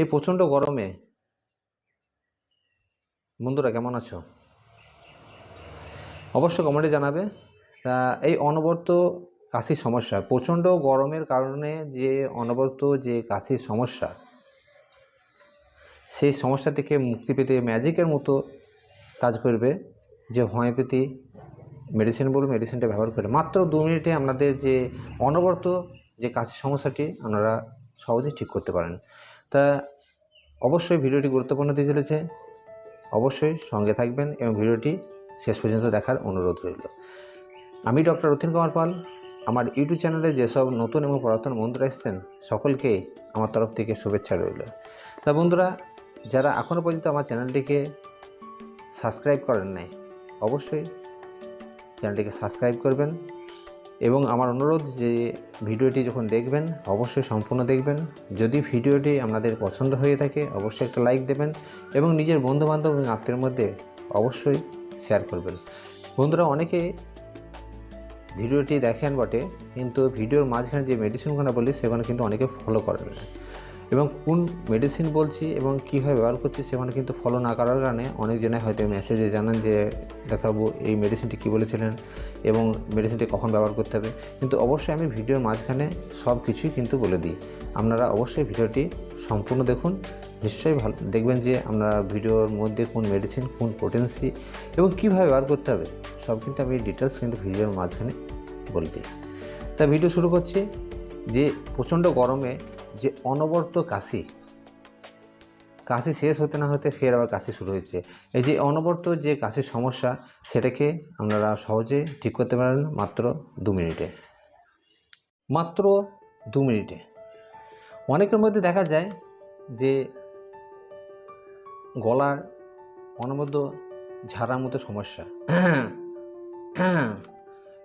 এই প্রচণ্ড গরমে। বন্ধুরা, কেমন আছো? অবশ্যই কমেন্টে জানাবে। তা এই অনবর্ত কাশির সমস্যা, প্রচণ্ড গরমের কারণে যে অনবর্ত যে কাশির সমস্যা, সেই সমস্যা থেকে মুক্তি পেতে ম্যাজিকের মতো কাজ করবে যে হোমিওপ্যাথি মেডিসিন বলুন, মেডিসিনটা ব্যবহার করে। মাত্র দু মিনিটে আপনাদের যে অনবর্ত যে কাশির সমস্যাটি আপনারা সহজেই ঠিক করতে পারেন। তা অবশ্যই ভিডিওটি গুরুত্বপূর্ণ হতে চলেছে। অবশ্যই সঙ্গে থাকবেন এবং ভিডিওটি শেষ পর্যন্ত দেখার অনুরোধ রইল। আমি ডক্টর রথিন কুমার পাল। আমার ইউটিউব চ্যানেলে যেসব নতুন এবং পুরাতন বন্ধুরা এসেছেন, সকলকে আমার তরফ থেকে শুভেচ্ছা রইল। তা বন্ধুরা, যারা এখনও পর্যন্ত আমার চ্যানেলটিকে সাবস্ক্রাইব করেন নাই, অবশ্যই চ্যানেলটিকে সাবস্ক্রাইব করবেন। এবং আমার অনুরোধ যে ভিডিওটি যখন দেখবেন, অবশ্যই সম্পূর্ণ দেখবেন। যদি ভিডিওটি আপনাদের পছন্দ হয়ে থাকে, অবশ্যই একটা লাইক দেবেন এবং নিজের বন্ধুবান্ধব এবং আত্মীয়ের মধ্যে অবশ্যই শেয়ার করবেন। বন্ধুরা, অনেকে ভিডিওটি দেখেন বটে, কিন্তু ভিডিওর মাঝখানে যে মেডিসিনগুলো বলি, সেগুলো কিন্তু অনেকে ফলো করেন না। এবং কোন মেডিসিন বলছি এবং কীভাবে ব্যবহার করছি সেখানে কিন্তু ফলো না করার কারণে অনেকজনে হয়তো মেসেজে জানান যে ডাক্তারবাবু এই মেডিসিনটি কী বলেছিলেন এবং মেডিসিনটি কখন ব্যবহার করতে হবে? কিন্তু অবশ্যই আমি ভিডিওর মাঝখানে সব কিছুই কিন্তু বলে দিই। আপনারা অবশ্যই ভিডিওটি সম্পূর্ণ দেখুন। নিশ্চয়ই ভালো, দেখবেন যে আমরা ভিডিওর মধ্যে কোন মেডিসিন কোন পোটেন্সি এবং কীভাবে ব্যবহার করতে হবে, সব কিন্তু আমি ডিটেলস কিন্তু ভিডিওর মাঝখানে বলে দিই। তা ভিডিও শুরু করছি যে প্রচণ্ড গরমে যে অনবর্ত কাশি কাশি শেষ হতে না হতে ফের আবার কাশি শুরু হয়েছে। এই যে অনবর্ত যে কাশির সমস্যা, সেটাকে আপনারা সহজে ঠিক করতে পারেন মাত্র দু মিনিটে। মাত্র দু মিনিটে। অনেকের মধ্যে দেখা যায় যে গলার অনবদ্য ঝাড়ার মতো সমস্যা।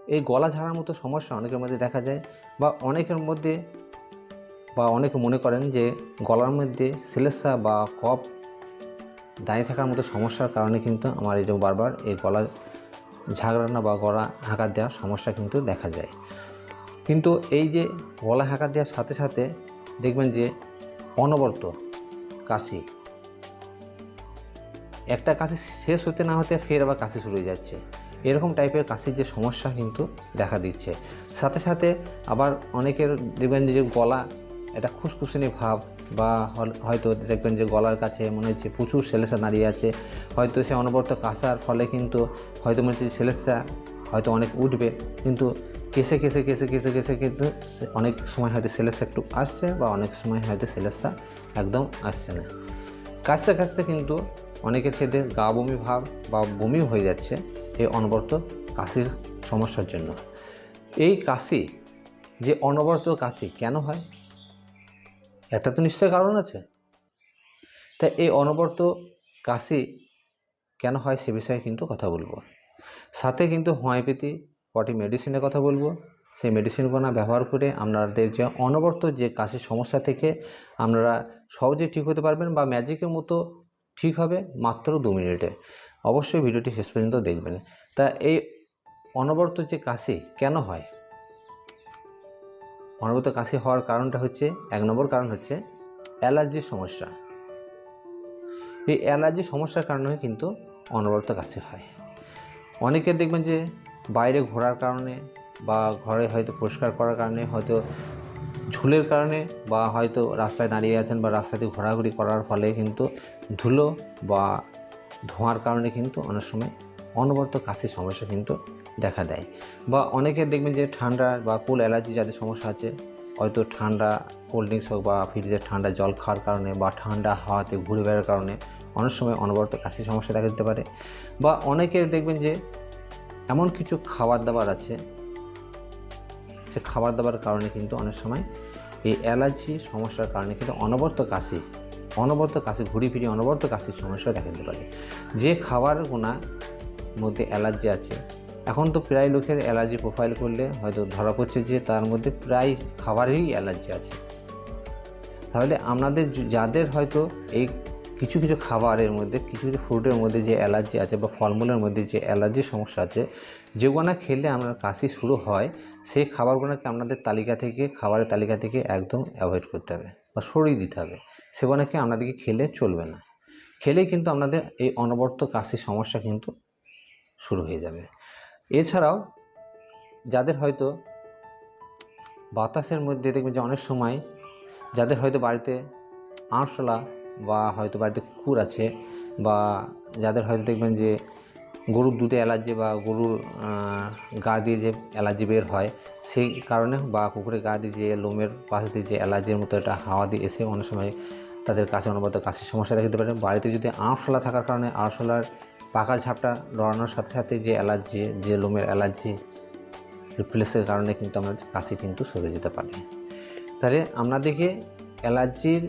এই গলা ঝাড়ার মতো সমস্যা অনেকের মধ্যে দেখা যায় বা অনেকের মধ্যে বা অনেকে মনে করেন যে গলার মধ্যে সিলেসা বা কপ দাঁড়িয়ে থাকার মতো সমস্যার কারণে কিন্তু আমার এই বারবার এই গলা ঝাগড়ানো বা গলা হাঁকা দেওয়ার সমস্যা কিন্তু দেখা যায়। কিন্তু এই যে গলা হাঁকা দেওয়ার সাথে সাথে দেখবেন যে অনবরত কাশি, একটা কাশি শেষ হতে না হতে ফের আবার কাশি শুরু হয়ে যাচ্ছে। এরকম টাইপের কাশির যে সমস্যা কিন্তু দেখা দিচ্ছে। সাথে সাথে আবার অনেকের দেখবেন যে গলা এটা খুসখুসনি ভাব বা হয়তো দেখবেন যে গলার কাছে মনে হচ্ছে প্রচুর সেলেসা দাঁড়িয়ে আছে। হয়তো সে অনবরত কাশার ফলে কিন্তু হয়তো মনে হচ্ছে সেলেসা হয়তো অনেক উঠবে। কিন্তু কেসে কেসে কেসে কেসে কেসে কিন্তু অনেক সময় হয়তো সেলেসা একটু আসছে বা অনেক সময় হয়তো সেলেসা একদম আসছে না। কাশতে কাশতে কিন্তু অনেকের ক্ষেত্রে গা বমি ভাব বা বমি হয়ে যাচ্ছে এই অনবরত কাশির সমস্যার জন্য। এই কাশি, যে অনবরত কাশি কেন হয়? একটা তো নিশ্চয় কারণ আছে। তা এই অনবর্ত কাশি কেন হয় সে বিষয়ে কিন্তু কথা বলব। সাথে কিন্তু হোমিওপ্যাথি কটি মেডিসিনের কথা বলব। সেই মেডিসিনগুলো ব্যবহার করে আপনাদের যে অনবর্ত যে কাশির সমস্যা থেকে আপনারা সহজে ঠিক হতে পারবেন বা ম্যাজিকের মতো ঠিক হবে মাত্র দু মিনিটে। অবশ্যই ভিডিওটি শেষ পর্যন্ত দেখবেন। তা এই অনবর্ত যে কাশি কেন হয়? অনবরত কাশি হওয়ার কারণটা হচ্ছে, এক নম্বর কারণ হচ্ছে অ্যালার্জির সমস্যা। এই অ্যালার্জির সমস্যার কারণে কিন্তু অনবরত কাশি হয়। অনেকে দেখবেন যে বাইরে ঘোরার কারণে বা ঘরে হয়তো পরিষ্কার করার কারণে, হয়তো ঝুলের কারণে বা হয়তো রাস্তায় দাঁড়িয়ে আছেন বা রাস্তাতে ঘোরাঘুরি করার ফলে কিন্তু ধুলো বা ধোঁয়ার কারণে কিন্তু অনেক সময় অনবরত কাশির সমস্যা কিন্তু দেখা দেয়। বা অনেকের দেখবেন যে ঠান্ডা বা কুল অ্যালার্জি যাদের সমস্যা আছে, হয়তো ঠান্ডা কোল্ড ড্রিঙ্কস হোক বা ফ্রিজের ঠান্ডা জল খাওয়ার কারণে বা ঠান্ডা হাওয়াতে ঘুরে বেড়ার কারণে অনেক সময় অনবরত কাশির সমস্যা দেখা দিতে পারে। বা অনেকের দেখবেন যে এমন কিছু খাবার দাবার আছে, সে খাবার দাবার কারণে কিন্তু অনেক সময় এই অ্যালার্জি সমস্যার কারণে কিন্তু অনবরত কাশি অনবরত কাশি ঘুরি ফিরি অনবরত কাশির সমস্যা দেখা দিতে পারে। যে খাবারগুনা মধ্যে অ্যালার্জি আছে। এখন তো প্রায় লোকের অ্যালার্জি প্রোফাইল করলে হয়তো ধরা পড়ছে যে তার মধ্যে প্রায় খাবারেরই অ্যালার্জি আছে। তাহলে আপনাদের যাদের হয়তো এই কিছু কিছু খাবারের মধ্যে, কিছু কিছু ফ্রুটের মধ্যে যে অ্যালার্জি আছে বা ফলমূলের মধ্যে যে অ্যালার্জির সমস্যা আছে যেগুলো খেলে আপনার কাশি শুরু হয় সেই খাবারগুলোকে আপনাদের তালিকা থেকে, খাবারের তালিকা থেকে একদম অ্যাভয়েড করতে হবে বা সরিয়ে দিতে হবে। সেগুলোকে আপনাদেরকে খেলে চলবে না। খেলেই কিন্তু আপনাদের এই অনবর্ত কাশির সমস্যা কিন্তু শুরু হয়ে যাবে। এছাড়াও যাদের হয়তো বাতাসের মধ্যে দেখবেন যে অনেক সময় যাদের হয়তো বাড়িতে আরশোলা বা হয়তো বাড়িতে কুকুর আছে বা যাদের হয়তো দেখবেন যে গরুর দুধে অ্যালার্জি বা গরুর গা দিয়ে যে অ্যালার্জি বের হয় সেই কারণে বা কুকুরের গা দিয়ে যে লোমের পাশে দিয়ে যে অ্যালার্জির মতো একটা হাওয়া দিয়ে এসে অনেক সময় তাদের কাছে অনবরত কাশির সমস্যা দেখা দিতে পারে। বাড়িতে যদি আরশোলা থাকার কারণে আরশোলার পাকা ঝাপটা লড়ানোর সাথে সাথে যে অ্যালার্জি, যে লোমের অ্যালার্জি রিপ্লেসের কারণে কিন্তু আমরা কাশি কিন্তু সরে যেতে পারে। তাহলে আপনাদেরকে অ্যালার্জির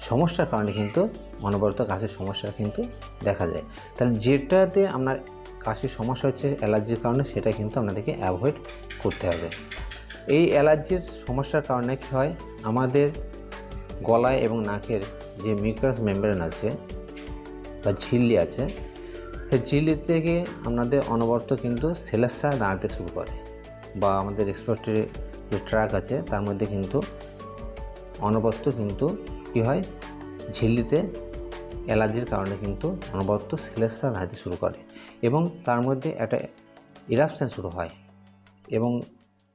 সমস্যার কারণে কিন্তু অনবরত কাশির সমস্যা কিন্তু দেখা যায়। তাহলে যেটাতে আপনার কাশির সমস্যা হচ্ছে অ্যালার্জির কারণে সেটা কিন্তু আপনাদেরকে অ্যাভয়েড করতে হবে। এই অ্যালার্জির সমস্যার কারণে কী হয়? আমাদের গলায় এবং নাকের যে মিউকাস মেমব্রেন আছে বা ঝিল্লি আছে। সেই ঝিল্লি থেকে আপনাদের অনবরত কিন্তু সেলেসা দাঁড়াতে শুরু করে। বা আমাদের রেসপিরেটরি যে ট্রাক আছে, তার মধ্যে কিন্তু অনবরত কিন্তু কী হয়? ঝিল্লিতে অ্যালার্জির কারণে কিন্তু অনবরত সেলেসা দাঁড়াতে শুরু করে। এবং তার মধ্যে একটা ইরাপশান শুরু হয়। এবং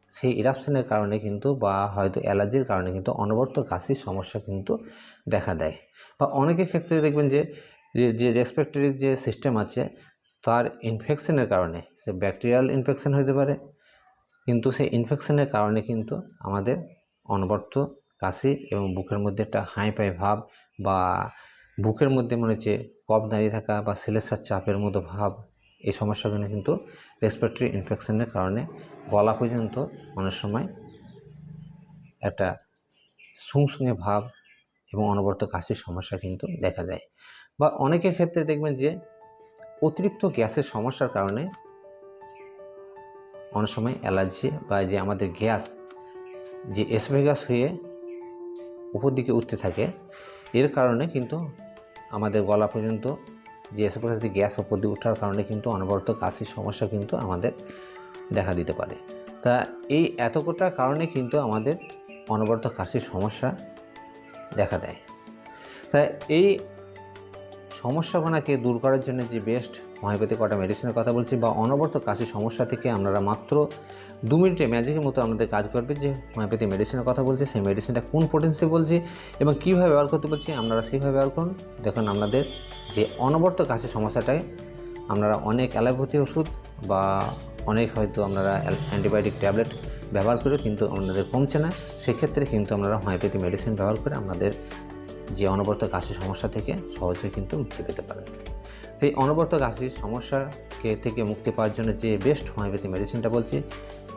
সেই ইরাপশনের কারণে কিন্তু বা হয়তো অ্যালার্জির কারণে কিন্তু অনবরত কাশির সমস্যা কিন্তু দেখা দেয়। বা অনেকের ক্ষেত্রে দেখবেন যে যে- রেসপিরেটরি যে সিস্টেম আছে, তার ইনফেকশনের কারণে, সে ব্যাকটেরিয়াল ইনফেকশন হতে পারে, কিন্তু সেই ইনফেকশনের কারণে কিন্তু আমাদের অনবর্ত কাশি এবং বুকের মধ্যে একটা হাই পাই ভাব বা বুকের মধ্যে মনে হচ্ছে কফ দাঁড়িয়ে থাকা বা সিলেসার চাপের মতো ভাব, এই সমস্যাগুলো কিন্তু রেসপিরেটরি ইনফেকশনের কারণে গলা পর্যন্ত অনেক সময় একটা সুংসুঙে ভাব এবং অনবর্ত কাশির সমস্যা কিন্তু দেখা যায় বা অনেকের ক্ষেত্রে দেখবেন যে অতিরিক্ত গ্যাসের সমস্যার কারণে অনেক সময় অ্যালার্জি বা যে আমাদের গ্যাস, যে এসভেগাস হয়ে উপর দিকে উঠতে থাকে, এর কারণে কিন্তু আমাদের গলা পর্যন্ত যে এসভেগাস গ্যাস উপর দিকে ওঠার কারণে কিন্তু অনবরত কাশির সমস্যা কিন্তু আমাদের দেখা দিতে পারে। তা এই এতকটা কারণে কিন্তু আমাদের অনবরত কাশির সমস্যা দেখা দেয়। তা এই সমস্যাগুলোকে দূর করার জন্য যে বেস্ট হোমিওপ্যাথি কটা মেডিসিনের কথা বলছি বা অনবরত কাশির সমস্যা থেকে আপনারা মাত্র দু মিনিটে ম্যাজিকের মতো আমাদের কাজ করবে যে হোমিওপ্যাথি মেডিসিনের কথা বলছি, সেই মেডিসিনটা কোন পোটেন্সি বলছি এবং কীভাবে ব্যবহার করতে বলছি আপনারা সেইভাবে ব্যবহার করুন। দেখুন আপনাদের যে অনবরত কাশির সমস্যাটায় আপনারা অনেক অ্যালোপ্যাথি ওষুধ বা অনেক হয়তো আপনারা অ্যান্টিবায়োটিক ট্যাবলেট ব্যবহার করে কিন্তু আপনাদের কমছে না। সেক্ষেত্রে কিন্তু আপনারা হোমিওপ্যাথি মেডিসিন ব্যবহার করে আপনাদের যে অনবরত কাশির সমস্যা থেকে সহজে কিন্তু মুক্তি পেতে পারেন। তো এই অনবরত কাশির সমস্যাকে থেকে মুক্তি পাওয়ার জন্য যে বেস্ট হোমিওপ্যাথি মেডিসিনটা বলছি,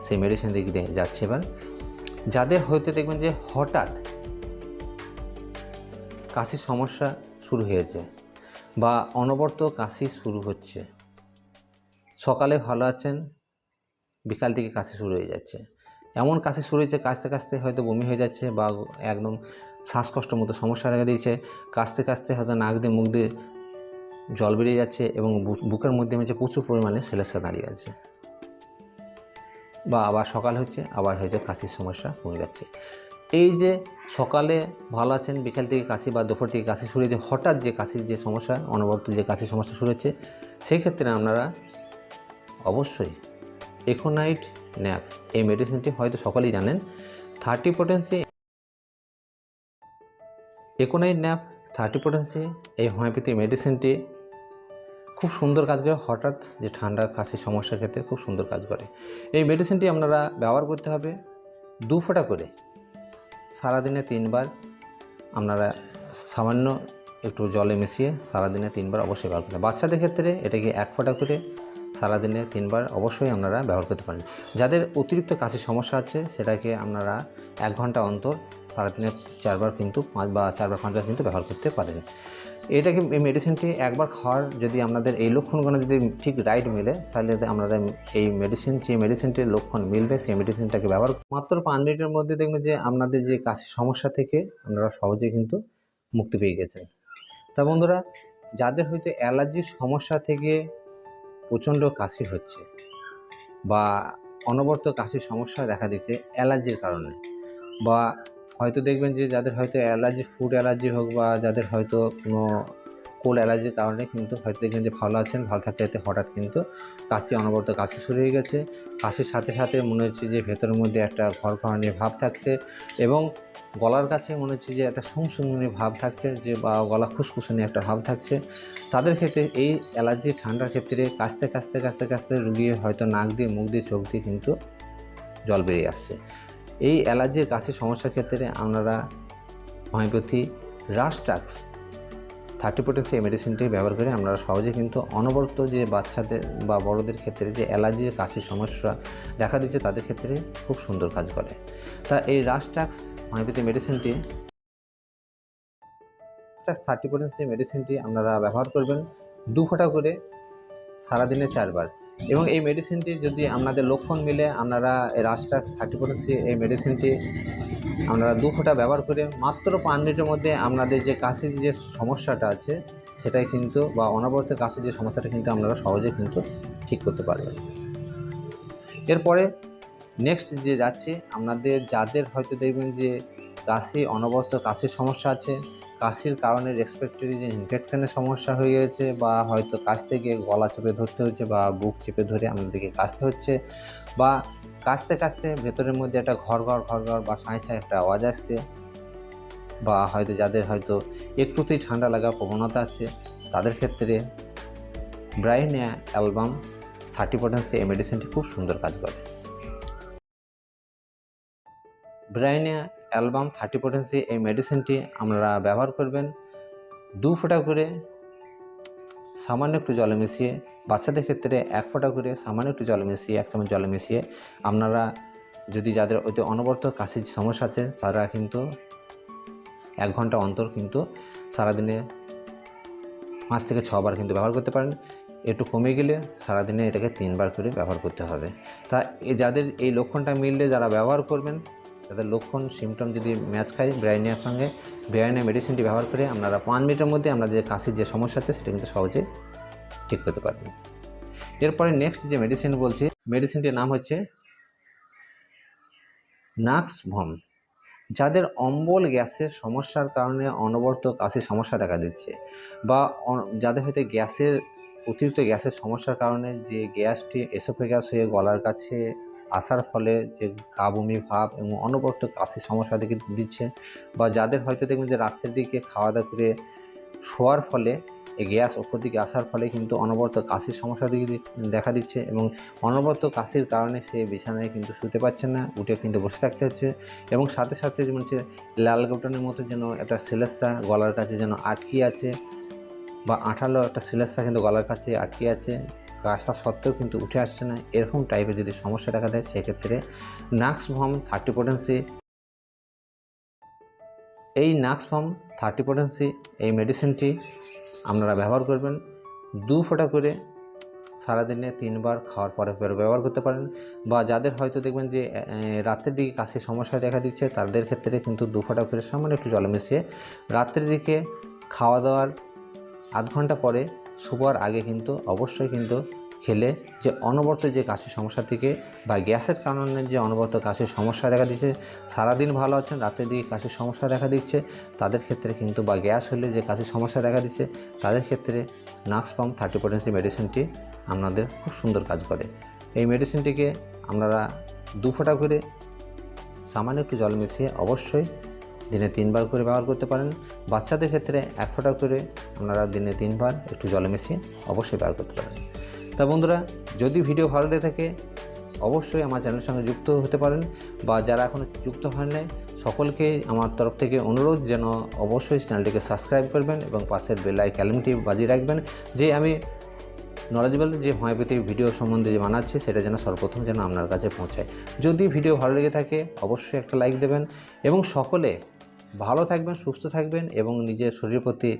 সেই মেডিসিন দিক দিয়ে যাচ্ছে এবার। যাদের হয়তো দেখবেন যে হঠাৎ কাশির সমস্যা শুরু হয়েছে বা অনবরত কাশি শুরু হচ্ছে, সকালে ভালো আছেন, বিকাল থেকে কাশি শুরু হয়ে যাচ্ছে। এমন কাশি শুরু হয়েছে, কাশতে কাশতে হয়তো বমি হয়ে যাচ্ছে বা একদম শ্বাসকষ্ট মতো সমস্যা দেখা দিয়েছে। কাশতে কাশতে হয়তো নাক দিয়ে, মুখ দিয়ে জল বেরিয়ে যাচ্ছে এবং বুকের মধ্যে হচ্ছে প্রচুর পরিমাণে সেলেসা দাঁড়িয়ে আছে। বা আবার সকাল হচ্ছে, আবার হয়েছে কাশির সমস্যা কমে যাচ্ছে। এই যে সকালে ভালো আছেন, বিকাল থেকে কাশি বা দুপুর থেকে কাশি শুরু হয়েছে, হঠাৎ যে কাশির যে সমস্যা, অনবরত যে কাশির সমস্যা শুরু হচ্ছে, সেই ক্ষেত্রে আপনারা অবশ্যই একোনাইট ন্যাপ এই মেডিসিনটি হয়তো সকলেই জানেন। Thirty potency aconite nap thirty potency এই হোমিওপ্যাথি মেডিসিনটি খুব সুন্দর কাজ করে, হঠাৎ যে ঠান্ডা, কাশি সমস্যার ক্ষেত্রে খুব সুন্দর কাজ করে এই মেডিসিনটি আপনারা ব্যবহার করতে হবে দু ফোঁটা করে সারাদিনে তিনবার আপনারা সামান্য একটু জলে মিশিয়ে সারাদিনে তিনবার অবশ্যই ব্যবহার করতে। বাচ্চাদের ক্ষেত্রে এটাকে এক ফোঁটা করে সারাদিনে তিনবার অবশ্যই আপনারা ব্যবহার করতে পারেন। যাদের অতিরিক্ত কাশির সমস্যা আছে, সেটাকে আপনারা এক ঘণ্টা অন্তর সারাদিনে চারবার কিন্তু পাঁচ বা চারবার পাঁচবার কিন্তু ব্যবহার করতে পারেন। এটাকে এই মেডিসিনটি একবার খাওয়ার যদি আপনাদের এই লক্ষণগুলো যদি ঠিক রাইট মিলে, তাহলে আপনারা এই মেডিসিন যে মেডিসিনটির লক্ষণ মিলবে, সেই মেডিসিনটাকে ব্যবহার মাত্র পাঁচ মিনিটের মধ্যে দেখবেন যে আপনাদের যে কাশির সমস্যা থেকে আপনারা সহজে কিন্তু মুক্তি পেয়ে গেছেন। তা বন্ধুরা, যাদের হয়তো অ্যালার্জির সমস্যা থেকে প্রচণ্ড কাশি হচ্ছে বা অনবর্ত কাশির সমস্যা দেখা দিচ্ছে অ্যালার্জির কারণে বা হয়তো দেখবেন যে যাদের হয়তো অ্যালার্জি ফুড অ্যালার্জি হোক বা যাদের হয়তো কোনো কোল্ড অ্যালার্জির কারণে কিন্তু হয়তো দেখবেন যে ভালো আছেন, ভালো থাকতে থাকতে হঠাৎ কিন্তু কাশি, অনবরত কাশি শুরু হয়ে গেছে। কাশির সাথে সাথে মনে হচ্ছে যে ভেতরের মধ্যে একটা ঘর ঘরানি ভাব থাকছে এবং গলার কাছে মনে হচ্ছে যে একটা সুমসুমনি ভাব থাকছে যে বা গলা খুসখুসনি একটা ভাব থাকছে। তাদের ক্ষেত্রে এই অ্যালার্জি ঠান্ডার ক্ষেত্রে কাশতে কাশতে কাশতে কাশতে রুগী হয়তো নাক দিয়ে, মুখ দিয়ে, চোখ দিয়ে কিন্তু জল বেরিয়ে আসছে। এই অ্যালার্জির কাশির সমস্যার ক্ষেত্রে আপনারা হোমিওপ্যাথি রাস্টাক্স থার্টি পোটেন্সি এই মেডিসিনটি ব্যবহার করে আমরা সহজে কিন্তু অনবরত যে বাচ্চাদের বা বড়দের ক্ষেত্রে যে অ্যালার্জির কাশির সমস্যা দেখা দিচ্ছে, তাদের ক্ষেত্রে খুব সুন্দর কাজ করে। তা এই রাস্টাক্স হোমিওপ্যাথি মেডিসিনটি রাস্টাক্স থার্টি পোটেন্সি মেডিসিনটি আপনারা ব্যবহার করবেন দু ফোঁটা করে সারাদিনে চারবার। এবং এই মেডিসিনটি যদি আপনাদের লক্ষণ মিলে আপনারা রাস্টাক্স থার্টি পোটেন্সি এই মেডিসিনটি আপনারা দু ফোঁটা ব্যবহার করে মাত্র পাঁচ মিনিটের মধ্যে আপনাদের যে কাশির যে সমস্যাটা আছে, সেটাই কিন্তু বা অনবরত কাশির যে সমস্যাটা কিন্তু আপনারা সহজে কিন্তু ঠিক করতে পারবেন। এরপরে নেক্সট যে যাচ্ছে আপনাদের যাদের হয়তো দেখবেন যে কাশি, অনবরত কাশির সমস্যা আছে, কাশির কারণে রেসপিরেটরি যে ইনফেকশনের সমস্যা হয়ে গেছে বা হয়তো কাশতে গিয়ে গলা চেপে ধরতে হচ্ছে বা বুক চেপে ধরে আপনাদেরকে কাশতে হচ্ছে বা কাশতে কাশতে ভেতরের মধ্যে একটা ঘর ঘর ঘর ঘর বা সাঁই সাঁই একটা আওয়াজ আসছে। বা হয়তো যাদের হয়তো একটুতেই ঠান্ডা লাগার প্রবণতা আছে, তাদের ক্ষেত্রে ব্রাইনিয়া অ্যালবাম থার্টি পটেন্সি এই মেডিসিনটি খুব সুন্দর কাজ করে। ব্রাইনিয়া অ্যালবাম থার্টি পটেন্সি এই মেডিসিনটি আপনারা ব্যবহার করবেন। দু ফোঁটা করে সামান্য একটু জলে মিশিয়ে, বাচ্চাদের ক্ষেত্রে এক ফোঁটা করে সামান্য একটু জলে মিশিয়ে, এক চামচ জলে মিশিয়ে আপনারা যদি যাদের ওইতে অনবরত কাশির সমস্যা আছে, তারা কিন্তু এক ঘণ্টা অন্তর কিন্তু সারাদিনে পাঁচ থেকে ছবার কিন্তু ব্যবহার করতে পারেন। একটু কমে গেলে সারাদিনে এটাকে তিনবার করে ব্যবহার করতে হবে। তা যাদের এই লক্ষণটা মিললে যারা ব্যবহার করবেন তাদের লক্ষণ সিমটম যদি ম্যাচ খায় ব্রাইনিয়ার সঙ্গে ব্রাইনিয়া মেডিসিনটি ব্যবহার করে আপনারা পাঁচ মিনিটের মধ্যে আমরা যে কাশির যে সমস্যা আছে সেটা কিন্তু সহজে ঠিক করতে পারবেন। এরপরে নেক্সট যে মেডিসিন বলছি মেডিসিনটির নাম হচ্ছে নাক্স ভম যাদের অম্বল গ্যাসের সমস্যার কারণে অনবরত কাশির সমস্যা দেখা দিচ্ছে বা যাদের হয়তো গ্যাসের অতিরিক্ত গ্যাসের সমস্যার কারণে যে গ্যাসটি এসোফেগাস হয়ে গলার কাছে আসার ফলে যে গা বমি ভাব এবং অনবরত কাশির সমস্যা দেখে দিচ্ছে বা যাদের হয়তো দেখবেন যে রাত্রের দিকে খাওয়া দাওয়া করে শোয়ার ফলে এই গ্যাস ওপর দিকে আসার ফলে কিন্তু অনবরত কাশির সমস্যা দিকে দেখা দিচ্ছে এবং অনবরত কাশির কারণে সে বিছানায় কিন্তু শুতে পারছে না, উঠে কিন্তু বসে থাকতে হচ্ছে এবং সাথে সাথে যেমন হচ্ছে লাল গোটনের মতো যেন একটা সিলেসা গলার কাছে যেন আটকে আছে বা আঠালো একটা সিলেসা কিন্তু গলার কাছে আটকে আছে। আসা সত্ত্বেও কিন্তু উঠে আসছে না। এরকম টাইপের যদি সমস্যা দেখা দেয়, সেক্ষেত্রে নাক্স ভম থার্টি পোটেন্সি এই নাক্স ফর্ম থার্টি পোটেন্সি এই মেডিসিনটি আপনারা ব্যবহার করবেন। দু ফোঁটা করে সারাদিনে তিনবার খাওয়ার পরে পরে ব্যবহার করতে পারেন বা যাদের হয়তো দেখবেন যে রাত্রের দিকে কাশির সমস্যা দেখা দিচ্ছে, তাদের ক্ষেত্রে কিন্তু দু ফোঁটা করে সামান্য একটু জল মিশিয়ে রাত্রের দিকে খাওয়া দাওয়ার আধ ঘণ্টা পরে শোবার আগে কিন্তু অবশ্যই কিন্তু খেলে যে অনবর্ত যে কাশির সমস্যা থেকে বা গ্যাসের কারণে যে অনবর্ত কাশির সমস্যা দেখা দিচ্ছে, সারাদিন ভালো আছেন, রাতের দিকে কাশির সমস্যা দেখা দিচ্ছে, তাদের ক্ষেত্রে কিন্তু বা গ্যাস হলে যে কাশির সমস্যা দেখা দিচ্ছে, তাদের ক্ষেত্রে নাক্স পাম্প থার্টি পোটেন্সি মেডিসিনটি আপনাদের খুব সুন্দর কাজ করে। এই মেডিসিনটিকে আপনারা দু ফোঁটা করে সামান্য একটু জল মিশিয়ে অবশ্যই দিনে তিনবার করে ব্যবহার করতে পারেন। বাচ্চাদের ক্ষেত্রে এক ফোঁটা করে আপনারা দিনে তিনবার একটু জলে মিশিয়ে অবশ্যই ব্যবহার করতে পারেন। তা বন্ধুরা, যদি ভিডিও ভালো লেগে থাকে, অবশ্যই আমার চ্যানেলের সঙ্গে যুক্ত হতে পারেন বা যারা এখনও যুক্ত হন নাই, সকলকে আমার তরফ থেকে অনুরোধ যেন অবশ্যই চ্যানেলটিকে সাবস্ক্রাইব করবেন এবং পাশের বেলাই ক্যালেমটি বাজিয়ে রাখবেন, যে আমি নলেজেবল যে হোমিওপ্যাথি ভিডিও সম্বন্ধে যে বানাচ্ছি, সেটা যেন সর্বপ্রথম যেন আপনার কাছে পৌঁছায়। যদি ভিডিও ভালো লেগে থাকে, অবশ্যই একটা লাইক দেবেন এবং সকলে ভালো থাকবেন সুস্থ থাকবেন এবং নিজের শরীরের প্রতি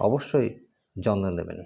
অবশ্যই যত্ন দেবেন